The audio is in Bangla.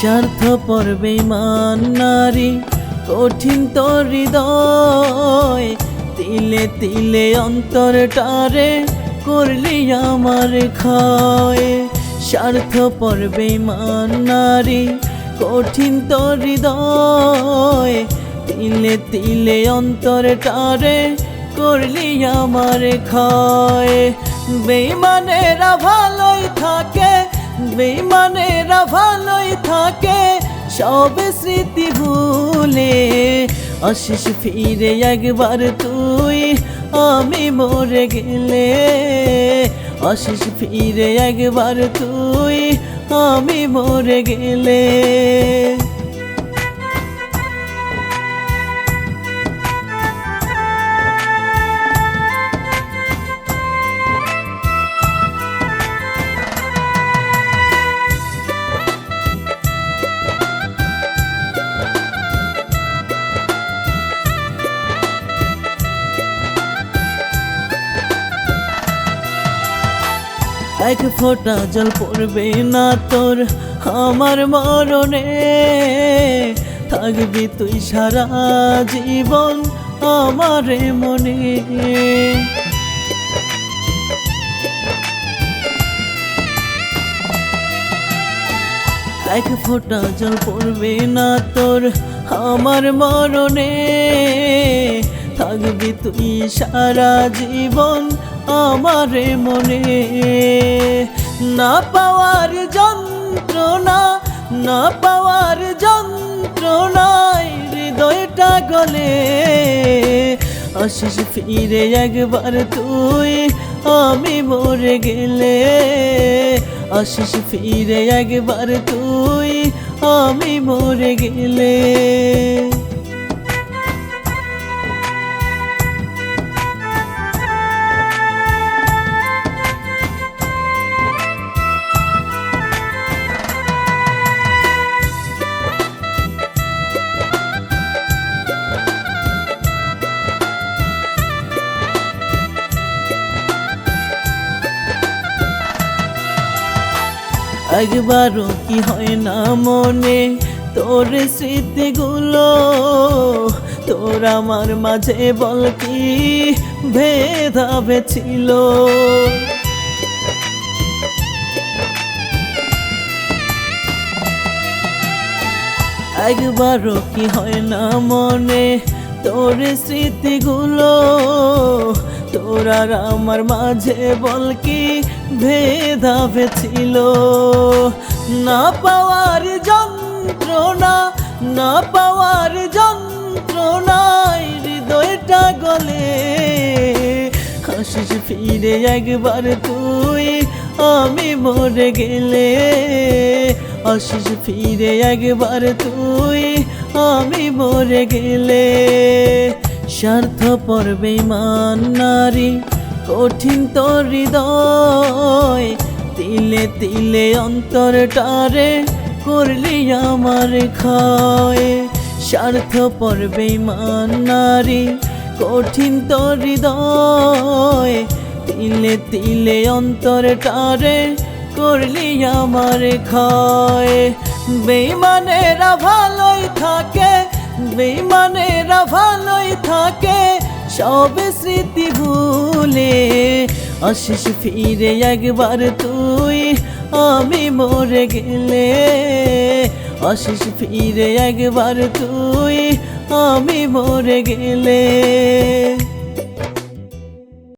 স্বার্থ পর্বে মান নারী, কঠিন হৃদয়, তিলে তিলে অন্তরটারে করলি আমার খায় স্বার্থ পর্বে মান নারী, কঠিন তোর হৃদয়, তিলে তিলে অন্তরটারে করলি আমার খায় বেইমানেরা থাকে বেইমানেরা ভালোই থাকে, সব স্মৃতি ভুলে। অশেষ ফিরে একবার তুই, আমি মরে গেলে। অশেষ ফিরে একবার তুই, আমি মরে গেলে। এক ফোঁটা জল পড়বে না তোর, আমার মরণে। থাকবি তুই সারা জীবন আমার মনে। এক ফোঁটা জল পড়বে না তোর, আমার মরণে। থাকবি তুই সারা জীবন আমার মনে। না পাওয়ার যন্ত্রণা, না পাওয়ার যন্ত্রণায় হৃদয়টা গলে। আশিস ফিরে একবার তুই, আমি মরে গেলে। আশিস ফিরে একবার তুই, আমি মরে গেলে। একবারও কি হয় না মনে? তোর স্মৃতিগুলো, তোর আমার মাঝে বল কি ভেদাভে ছিল? একবারও কি হয় না মনে? তোর স্মৃতিগুলো আর আমার মাঝে বল কি? ভেদাভে ছিল। না পাওয়ার যন্ত্রণা, না পাওয়ার যন্ত্রণায় হৃদয়টা গলে। হাসিস ফিরে একবার তুই, আমি মরে গেলে। আশিস ফিরে একবার তুই, আমি মরে গেলে। স্বার্থ পর্বে মান নারী, কঠিন তোর হৃদয়। তিলে তিলে অন্তরটারে করলি আমার খায় স্বার্থ পর্বে মান নারী, কঠিন তোর হৃদয়। তিলে তিলে অন্তরটারে করলি আমার খায় বেইমানেরা ভালোই থাকে বেইমানেরা ভালোই থাকে, সব স্মৃতি ভুলে। আশিস ফিরে একবার তুই, আমি মরে গেলে। আশিস ফিরে একবার তুই, আমি মরে গেলে।